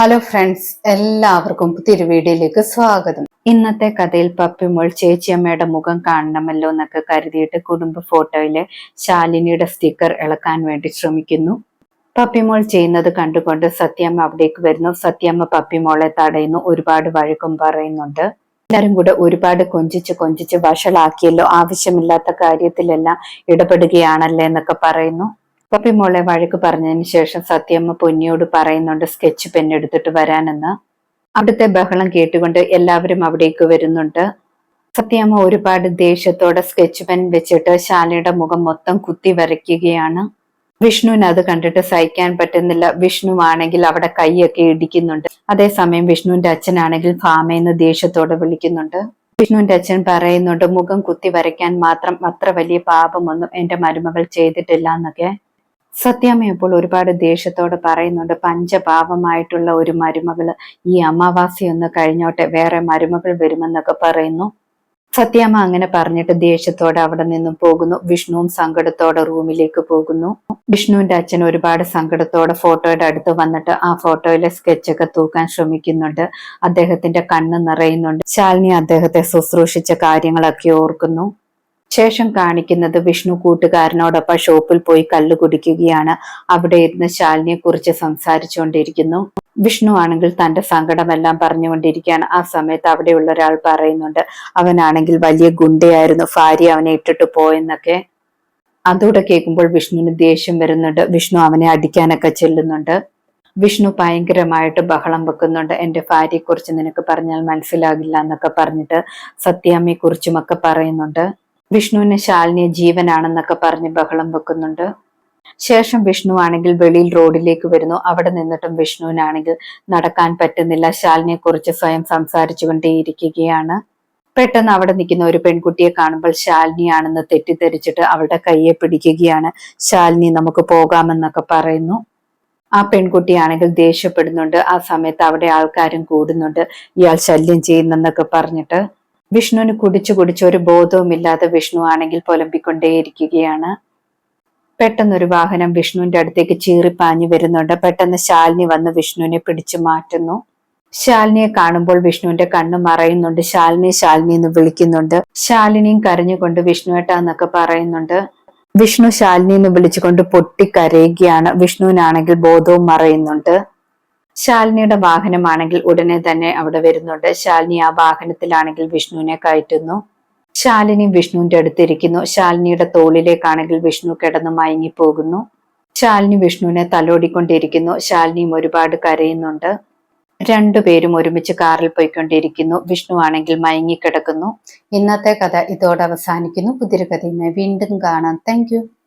Hello friends എല്ലാവർക്കും പുതിയൊരു വീഡിയോയിലേക്ക് സ്വാഗതം. ഇന്നത്തെ കഥയിൽ പപ്പിമോൾ ചേച്ചിയമ്മയുടെ മുഖം കാണണമല്ലോ എന്നൊക്കെ കരുതിയിട്ട് കുടുംബ ഫോട്ടോയിലെ ശാലിനിയുടെ സ്റ്റിക്കർ ഇളക്കാൻ വേണ്ടി ശ്രമിക്കുന്നു. പപ്പിമോൾ ചെയ്യുന്നത് കണ്ടുകൊണ്ട് സത്യമ്മ അവിടേക്ക് വരുന്നു. സത്യമ്മ പപ്പിമോളെ തടയുന്നു. ഒരുപാട് വഴക്കും പറയുന്നുണ്ട്. എല്ലാരും കൂടെ ഒരുപാട് കൊഞ്ചിച്ച് കൊഞ്ചിച്ച് വഷളാക്കിയല്ലോ. ആവശ്യമില്ലാത്ത കാര്യത്തിലെല്ലാം ഇടപെടുകയാണല്ലേ എന്നൊക്കെ പറയുന്നു. പപ്പി മോളെ വഴക്ക് പറഞ്ഞതിന് ശേഷം സത്യമ്മ പൊന്നിയോട് പറയുന്നുണ്ട് സ്കെച്ച് പെൻ എടുത്തിട്ട് വരാനെന്ന്. അവിടുത്തെ ബഹളം കേട്ടുകൊണ്ട് എല്ലാവരും അവിടേക്ക് വരുന്നുണ്ട്. സത്യമ്മ ഒരുപാട് ദേഷ്യത്തോടെ സ്കെച്ച് പെൻ വെച്ചിട്ട് ശാലയുടെ മുഖം മൊത്തം കുത്തി വരയ്ക്കുകയാണ്. വിഷ്ണുവിന് അത് കണ്ടിട്ട് സഹിക്കാൻ പറ്റുന്നില്ല. വിഷ്ണു ആണെങ്കിൽ അവിടെ കൈയൊക്കെ ഇടിക്കുന്നുണ്ട്. അതേസമയം വിഷ്ണുവിന്റെ അച്ഛനാണെങ്കിൽ ഫാമയെന്ന് ദേഷ്യത്തോടെ വിളിക്കുന്നുണ്ട്. വിഷ്ണുവിന്റെ അച്ഛൻ പറയുന്നുണ്ട് മുഖം കുത്തി വരയ്ക്കാൻ മാത്രം അത്ര വലിയ പാപമൊന്നും എന്റെ മരുമകൾ ചെയ്തിട്ടില്ല എന്നൊക്കെ. സത്യാമ്മ ഇപ്പോൾ ഒരുപാട് ദേഷ്യത്തോടെ പറയുന്നുണ്ട്. പഞ്ചപാപമായിട്ടുള്ള ഒരു മരുമകൾ ഈ അമാവാസി ഒന്ന് കഴിഞ്ഞോട്ടെ വേറെ മരുമകൾ വരുമെന്നൊക്കെ പറയുന്നു. സത്യാമ്മ അങ്ങനെ പറഞ്ഞിട്ട് ദേഷ്യത്തോടെ അവിടെ നിന്നും പോകുന്നു. വിഷ്ണുവും സങ്കടത്തോടെ റൂമിലേക്ക് പോകുന്നു. വിഷ്ണുവിന്റെ അച്ഛൻ ഒരുപാട് സങ്കടത്തോടെ ഫോട്ടോയുടെ അടുത്ത് വന്നിട്ട് ആ ഫോട്ടോയിലെ സ്കെച്ചൊക്കെ തൂക്കാൻ ശ്രമിക്കുന്നുണ്ട്. അദ്ദേഹത്തിന്റെ കണ്ണ് നിറയുന്നുണ്ട്. ശാലിനി അദ്ദേഹത്തെ ശുശ്രൂഷിച്ച കാര്യങ്ങളൊക്കെ ഓർക്കുന്നു. ശേഷം കാണിക്കുന്നത് വിഷ്ണു കൂട്ടുകാരനോടൊപ്പം ഷോപ്പിൽ പോയി കല്ല് കുടിക്കുകയാണ്. അവിടെ ഇരുന്ന് ശാലിനിയെ കുറിച്ച് സംസാരിച്ചുകൊണ്ടിരിക്കുന്നു. വിഷ്ണു ആണെങ്കിൽ തന്റെ സങ്കടമെല്ലാം പറഞ്ഞുകൊണ്ടിരിക്കുകയാണ്. ആ സമയത്ത് അവിടെയുള്ള ഒരാൾ പറയുന്നുണ്ട് അവനാണെങ്കിൽ വലിയ ഗുണ്ടയായിരുന്നു. ഭാര്യ അവനെ ഇട്ടിട്ട് പോയെന്നൊക്കെ അതോടെ കേൾക്കുമ്പോൾ വിഷ്ണുവിന് ദേഷ്യം വരുന്നുണ്ട്. വിഷ്ണു അവനെ അടിക്കാനൊക്കെ ചെല്ലുന്നുണ്ട്. വിഷ്ണു ഭയങ്കരമായിട്ട് ബഹളം വെക്കുന്നുണ്ട്. എന്റെ ഭാര്യയെക്കുറിച്ച് നിനക്ക് പറഞ്ഞാൽ മനസ്സിലാകില്ല എന്നൊക്കെ പറഞ്ഞിട്ട് സത്യാമ്മയെ കുറിച്ചുമൊക്കെ പറയുന്നുണ്ട്. വിഷ്ണുവിന് ശാലിനിയെ ജീവനാണെന്നൊക്കെ പറഞ്ഞ് ബഹളം വെക്കുന്നുണ്ട്. ശേഷം വിഷ്ണു ആണെങ്കിൽ വെളിയിൽ റോഡിലേക്ക് വരുന്നു. അവിടെ നിന്നിട്ടും വിഷ്ണുവിനാണെങ്കിൽ നടക്കാൻ പറ്റുന്നില്ല. ശാലിനിയെ കുറിച്ച് സ്വയം സംസാരിച്ചു കൊണ്ടേയിരിക്കുകയാണ് പെട്ടെന്ന് അവിടെ നിൽക്കുന്ന ഒരു പെൺകുട്ടിയെ കാണുമ്പോൾ ശാലിനിയാണെന്ന് തെറ്റിദ്ധരിച്ചിട്ട് അവളുടെ കയ്യെ പിടിക്കുകയാണ്. ശാലിനി നമുക്ക് പോകാമെന്നൊക്കെ പറയുന്നു. ആ പെൺകുട്ടിയാണെങ്കിൽ ദേഷ്യപ്പെടുന്നുണ്ട്. ആ സമയത്ത് അവിടെ ആൾക്കാരും കൂടുന്നുണ്ട്. ഇയാൾ ശല്യം ചെയ്യുന്നെന്നൊക്കെ പറഞ്ഞിട്ട് വിഷ്ണുവിന് കുടിച്ചു കുടിച്ച് ഒരു ബോധവുമില്ലാതെ വിഷ്ണു ആണെങ്കിൽ പുലമ്പിക്കൊണ്ടേയിരിക്കുകയാണ്. പെട്ടെന്നൊരു വാഹനം വിഷ്ണുവിന്റെ അടുത്തേക്ക് ചീറിപ്പാഞ്ഞു വരുന്നുണ്ട്. പെട്ടെന്ന് ശാലിനി വന്ന് വിഷ്ണുവിനെ പിടിച്ചു മാറ്റുന്നു. ശാലിനിയെ കാണുമ്പോൾ വിഷ്ണുവിന്റെ കണ്ണ് മറയുന്നുണ്ട്. ശാലിനി ശാലിനി എന്ന് വിളിക്കുന്നുണ്ട്. ശാലിനിയും കരഞ്ഞുകൊണ്ട് വിഷ്ണുവേട്ട എന്നൊക്കെ പറയുന്നുണ്ട്. വിഷ്ണു ശാലിനി എന്ന് വിളിച്ചുകൊണ്ട് പൊട്ടിക്കരയുകയാണ്. വിഷ്ണുവിനാണെങ്കിൽ ബോധവും മറയുന്നുണ്ട്. ശാലിനിയുടെ വാഹനമാണെങ്കിൽ ഉടനെ തന്നെ അവിടെ വരുന്നുണ്ട്. ശാലിനി ആ വാഹനത്തിലാണെങ്കിൽ വിഷ്ണുവിനെ കയറ്റുന്നു. ശാലിനി വിഷ്ണുവിന്റെ അടുത്തിരിക്കുന്നു. ശാലിനിയുടെ തോളിലേക്കാണെങ്കിൽ വിഷ്ണു കിടന്നു മയങ്ങിപ്പോകുന്നു. ശാലിനി വിഷ്ണുവിനെ തലോടിക്കൊണ്ടിരിക്കുന്നു. ശാലിനിയും ഒരുപാട് കരയുന്നുണ്ട്. രണ്ടുപേരും ഒരുമിച്ച് കാറിൽ പോയിക്കൊണ്ടിരിക്കുന്നു. വിഷ്ണു ആണെങ്കിൽ മയങ്ങിക്കിടക്കുന്നു. ഇന്നത്തെ കഥ ഇതോടെ അവസാനിക്കുന്നു. പുതിയൊരു കഥയുമായി വീണ്ടും കാണാം. താങ്ക്